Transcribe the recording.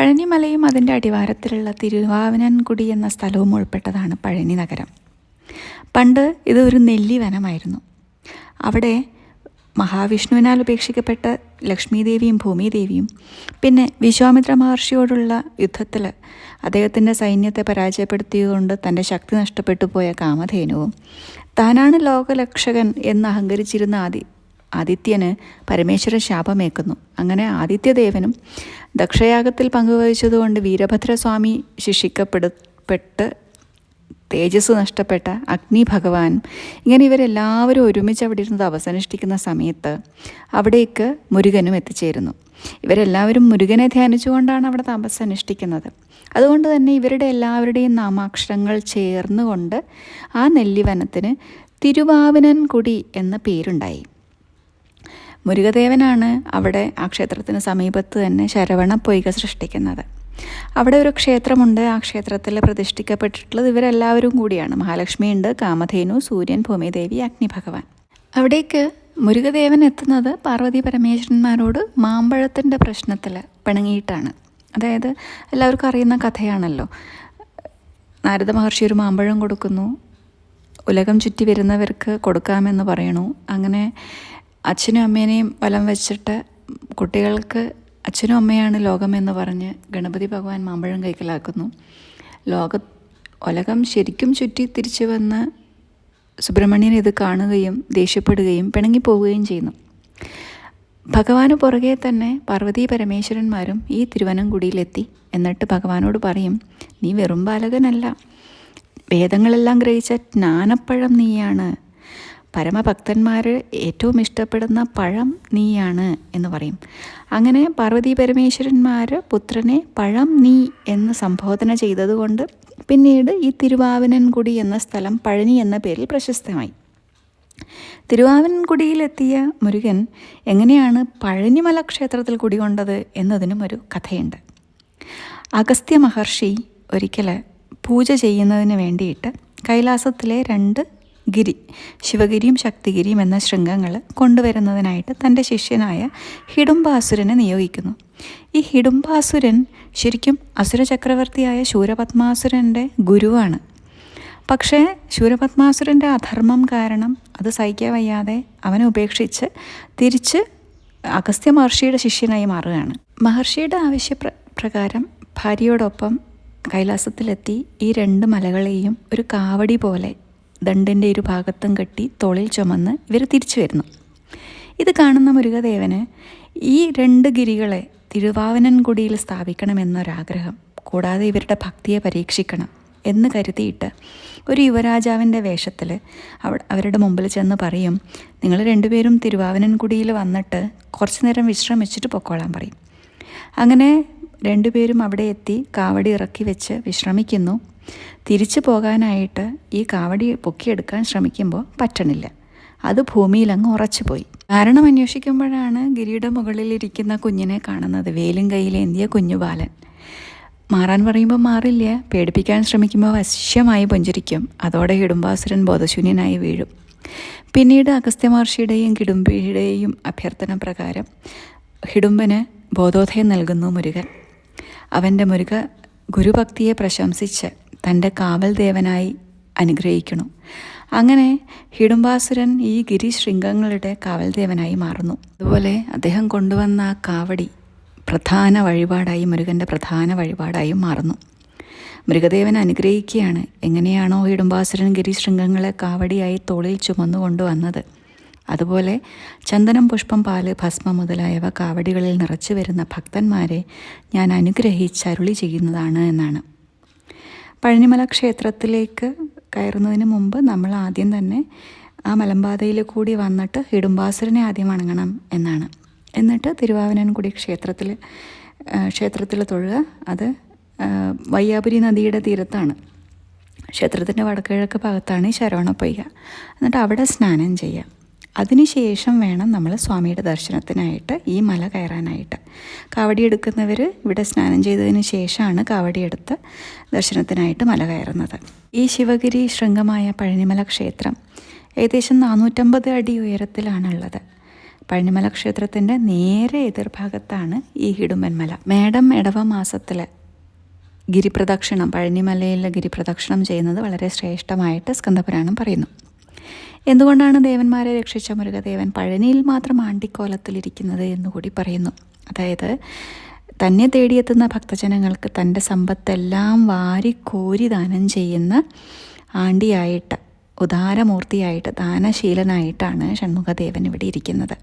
പഴനിമലയും അതിന്റെ അടിവാരത്തിലുള്ള തിരുവാവനൻകുടി എന്ന സ്ഥലവും ഉൾപ്പെട്ടതാണ് പഴനി നഗരം. പണ്ട് ഇതൊരു ഒരു നെല്ലി വനമായിരുന്നു അവിടെ മഹാവിഷ്ണുവിനാൽ ഉപേക്ഷിക്കപ്പെട്ട ലക്ഷ്മീദേവിയും ഭൂമിദേവിയും പിന്നെ വിശ്വാമിത്ര മഹർഷിയോടുള്ള യുദ്ധത്തിൽ അദ്ദേഹത്തിന്റെ സൈന്യത്തെ പരാജയപ്പെടുത്തിയതുകൊണ്ട് തന്റെ ശക്തി നഷ്ടപ്പെട്ടു പോയ കാമധേനുവും താനാണ് ലോകലക്ഷകൻ എന്ന് അഹങ്കരിച്ചിരുന്ന ആദി ആദിത്യന് പരമേശ്വരൻ ശാപമേക്കുന്നു അങ്ങനെ ആദിത്യദേവനും ദക്ഷയാഗത്തിൽ പങ്കുവഹിച്ചതുകൊണ്ട് വീരഭദ്രസ്വാമി ശിക്ഷിക്കപ്പെടുപ്പെട്ട് തേജസ് നഷ്ടപ്പെട്ട അഗ്നി ഭഗവാൻ ഇങ്ങനെ ഇവരെല്ലാവരും ഒരുമിച്ച് അവിടെ ഇരുന്ന് അവസാനിഷ്ഠിക്കുന്ന സമയത്ത് അവിടേക്ക് മുരുകനും എത്തിച്ചേരുന്നു. ഇവരെല്ലാവരും മുരുകനെ ധ്യാനിച്ചുകൊണ്ടാണ് അവിടെ തപസ് അനുഷ്ഠിക്കുന്നത് അതുകൊണ്ട് തന്നെ ഇവരുടെ എല്ലാവരുടെയും നാമാക്ഷരങ്ങൾ ചേർന്നുകൊണ്ട് ആ നെല്ലിവനത്തിന് തിരുവാവിനൻകുടി എന്ന പേരുണ്ടായി. മുരുകദേവനാണ് അവിടെ ആ ക്ഷേത്രത്തിന് സമീപത്ത് തന്നെ ശരവണ പൊയ്ക സൃഷ്ടിക്കുന്നത്. അവിടെ ഒരു ക്ഷേത്രമുണ്ട്. ആ ക്ഷേത്രത്തിൽ പ്രതിഷ്ഠിക്കപ്പെട്ടിട്ടുള്ളത് ഇവരെല്ലാവരും കൂടിയാണ്. മഹാലക്ഷ്മിയുണ്ട് കാമധേനു സൂര്യൻ ഭൂമിദേവി അഗ്നി ഭഗവാൻ അവിടേക്ക് മുരുകദേവൻ എത്തുന്നത് പാർവതി പരമേശ്വരന്മാരോട് മാമ്പഴത്തിന്റെ പ്രശ്നത്തിൽ പിണങ്ങിയിട്ടാണ്. അതായത് എല്ലാവർക്കും അറിയുന്ന കഥയാണല്ലോ. നാരദ മഹർഷി ഒരു മാമ്പഴം കൊടുക്കുന്നു. ഉലകം ചുറ്റി വരുന്നവർക്ക് കൊടുക്കാമെന്ന് പറയണു. അങ്ങനെ അച്ഛനും അമ്മേനെയും വലം വെച്ചിട്ട് കുട്ടികൾക്ക് അച്ഛനും അമ്മയാണ് ലോകമെന്ന് പറഞ്ഞ് ഗണപതി ഭഗവാൻ മാമ്പഴം കൈക്കലാക്കുന്നു. ലോക ഉലകം ശരിക്കും ചുറ്റി തിരിച്ചു വന്ന് സുബ്രഹ്മണ്യൻ ഇത് കാണുകയും ദേഷ്യപ്പെടുകയും പിണങ്ങിപ്പോവുകയും ചെയ്യുന്നു. ഭഗവാന് പുറകെ തന്നെ പാർവതി പരമേശ്വരന്മാരും ഈ തിരുവനംകുടിയിലെത്തി എന്നിട്ട് ഭഗവാനോട് പറയും നീ വെറും ബാലകനല്ല. വേദങ്ങളെല്ലാം ഗ്രഹിച്ച ജ്ഞാനപ്പഴം നീയാണ്. പരമഭക്തന്മാർ ഏറ്റവും ഇഷ്ടപ്പെടുന്ന പഴം നീയാണ് എന്ന് പറയും. അങ്ങനെ പാർവതി പരമേശ്വരന്മാർ പുത്രനെ പഴം നീ എന്ന് സംബോധന ചെയ്തതുകൊണ്ട് പിന്നീട് ഈ തിരുവാവനൻകുടി എന്ന സ്ഥലം പഴനി എന്ന പേരിൽ പ്രശസ്തമായി. തിരുവാവനൻകുടിയിലെത്തിയ മുരുകൻ എങ്ങനെയാണ് പഴനിമല ക്ഷേത്രത്തിൽ കുടികൊണ്ടത് എന്നതിനും ഒരു കഥയുണ്ട്. അഗസ്ത്യ മഹർഷി ഒരിക്കൽ പൂജ ചെയ്യുന്നതിന് വേണ്ടിയിട്ട് കൈലാസത്തിലെ രണ്ട് ഗിരി ശിവഗിരിയും ശക്തിഗിരിയും എന്ന ശൃംഗങ്ങൾ കൊണ്ടുവരുന്നതിനായിട്ട് തന്റെ ശിഷ്യനായ ഹിഡുംബാസുരനെ നിയോഗിക്കുന്നു. ഈ ഹിഡുംബാസുരൻ ശരിക്കും അസുര ചക്രവർത്തിയായ ശൂരപത്മാസുരന്റെ ഗുരുവാണ്. പക്ഷേ ശൂരപത്മാസുരന്റെ അധർമ്മം കാരണം അത് സഹിക്കാൻ വയ്യാതെ അവനെ ഉപേക്ഷിച്ച് തിരിച്ച് അഗസ്ത്യ മഹർഷിയുടെ ശിഷ്യനായി മാറുകയാണ്. മഹർഷിയുടെ ആവശ്യ പ്രകാരം ഭാര്യയോടൊപ്പം കൈലാസത്തിലെത്തി ഈ രണ്ട് മലകളെയും ഒരു കാവടി പോലെ ദണ്ടിന്റെ ഒരു ഭാഗത്തും കെട്ടി തോളിൽ ചുമന്ന് ഇവർ തിരിച്ചു വരുന്നു. ഇത് കാണുന്ന മുരുകദേവന് ഈ രണ്ട് ഗിരികളെ തിരുവാവനൻ തിരുവാവനൻകുടിയിൽ സ്ഥാപിക്കണമെന്നൊരാഗ്രഹം കൂടാതെ ഇവരുടെ ഭക്തിയെ പരീക്ഷിക്കണം എന്ന് കരുതിയിട്ട് ഒരു യുവരാജാവിന്റെ വേഷത്തിൽ അവ അവരുടെ മുമ്പിൽ ചെന്ന് പറയും നിങ്ങൾ രണ്ടുപേരും തിരുവാവനൻകുടിയിൽ വന്നിട്ട് കുറച്ചു നേരം വിശ്രമിച്ചിട്ട് പൊക്കോളാൻ പറയും. അങ്ങനെ രണ്ടുപേരും അവിടെ എത്തി കാവടി ഇറക്കി വെച്ച് വിശ്രമിക്കുന്നു. തിരിച്ചു പോകാനായിട്ട് ഈ കാവടി പൊക്കിയെടുക്കാൻ ശ്രമിക്കുമ്പോൾ പറ്റണില്ല. അത് ഭൂമിയിലങ്ങ് ഉറച്ചു പോയി കാരണം അന്വേഷിക്കുമ്പോഴാണ് ഗിരിയുടെ മുകളിലിരിക്കുന്ന കുഞ്ഞിനെ കാണുന്നത്. വേലും കയ്യിലേന്തിയ കുഞ്ഞു ബാലൻ. മാറാൻ പറയുമ്പോൾ മാറില്ല. പേടിപ്പിക്കാൻ ശ്രമിക്കുമ്പോൾ വശ്യമായി പുഞ്ചിരിക്കും. അതോടെ ഇടുംബാസുരൻ ബോധശൂന്യനായി വീഴും. പിന്നീട് അഗസ്ത്യ മഹർഷിയുടെയും കിടുംബിയുടെയും അഭ്യർത്ഥന പ്രകാരം ഹിഡുംബന് ബോധോദയം നൽകുന്നു മുരുകൻ. അവന്റെ മുരുക ഗുരുഭക്തിയെ പ്രശംസിച്ച് തന്റെ കാവൽ ദേവനായി അനുഗ്രഹിക്കുന്നു. അങ്ങനെ ഹിഡുംബാസുരൻ ഈ ഗിരിശൃംഗങ്ങളുടെ കാവൽ ദേവനായി മാറുന്നു. അതുപോലെ അദ്ദേഹം കൊണ്ടുവന്ന ആ കാവടി പ്രധാന വഴിപാടായി മുരുകന്റെ പ്രധാന വഴിപാടായും മാറുന്നു. മൃഗദേവൻ അനുഗ്രഹിക്കുകയാണ്. എങ്ങനെയാണോ ഹിഡുംബാസുരൻ ഗിരിശൃംഗങ്ങളെ കാവടിയായി തോളിൽ ചുമന്നു കൊണ്ടുവന്നത്. അതുപോലെ ചന്ദനം പുഷ്പം പാൽ ഭസ്മം മുതലായവ കാവടികളിൽ നിറച്ചു വരുന്ന ഭക്തന്മാരെ ഞാൻ അനുഗ്രഹിച്ചരുളി ചെയ്യുന്നതാണ് എന്നാണ്. പഴനിമല ക്ഷേത്രത്തിലേക്ക് കയറുന്നതിന് മുമ്പ് നമ്മൾ ആദ്യം തന്നെ ആ മലമ്പാതയിൽ കൂടി വന്നിട്ട് ഇടുമ്പാസുരനെ ആദ്യം വണങ്ങണം എന്നാണ്. എന്നിട്ട് തിരുവാവനൻകുടി ക്ഷേത്രത്തിൽ ക്ഷേത്രത്തിൽ തൊഴുക. അത് വയ്യാപുരി നദിയുടെ തീരത്താണ്. ക്ഷേത്രത്തിന്റെ വടക്കിഴക്ക് ഭാഗത്താണ് ഈ ശരവണ പൊയ്യ എന്നിട്ട് അവിടെ സ്നാനം ചെയ്യുക. അതിനുശേഷം വേണം നമ്മൾ സ്വാമിയുടെ ദർശനത്തിനായിട്ട് ഈ മല കയറാനായിട്ട്. കാവടി എടുക്കുന്നവർ ഇവിടെ സ്നാനം ചെയ്തതിന് ശേഷമാണ് കാവടി എടുത്ത് ദർശനത്തിനായിട്ട് മല കയറുന്നത്. ഈ ശിവഗിരി ശൃംഗമായ പഴനിമല ക്ഷേത്രം ഏകദേശം നാനൂറ്റമ്പത് അടി ഉയരത്തിലാണുള്ളത്. പഴനിമല ക്ഷേത്രത്തിന്റെ നേരെ എതിർഭാഗത്താണ് ഈ ഹിഡുമ്പൻമല മേടം ഇടവ മാസത്തിൽ ഗിരിപ്രദക്ഷിണം പഴനിമലയിൽ ഗിരിപ്രദക്ഷിണം ചെയ്യുന്നത് വളരെ ശ്രേഷ്ഠമായിട്ട് സ്കന്ദപുരാണം പറയുന്നു. എന്തുകൊണ്ടാണ് ദേവന്മാരെ രക്ഷിച്ച മുരുകദേവൻ പഴനിയിൽ മാത്രം ആണ്ടിക്കോലത്തിലിരിക്കുന്നത് എന്നുകൂടി പറയുന്നു. അതായത് തന്നെ തേടിയെത്തുന്ന ഭക്തജനങ്ങൾക്ക് തന്റെ സമ്പത്തെല്ലാം വാരിക്കോരി ദാനം ചെയ്യുന്ന ആണ്ടിയായിട്ട് ഉദാരമൂർത്തിയായിട്ട് ദാനശീലനായിട്ടാണ് ഷൺമുഖദേവൻ ഇവിടെ ഇരിക്കുന്നത്.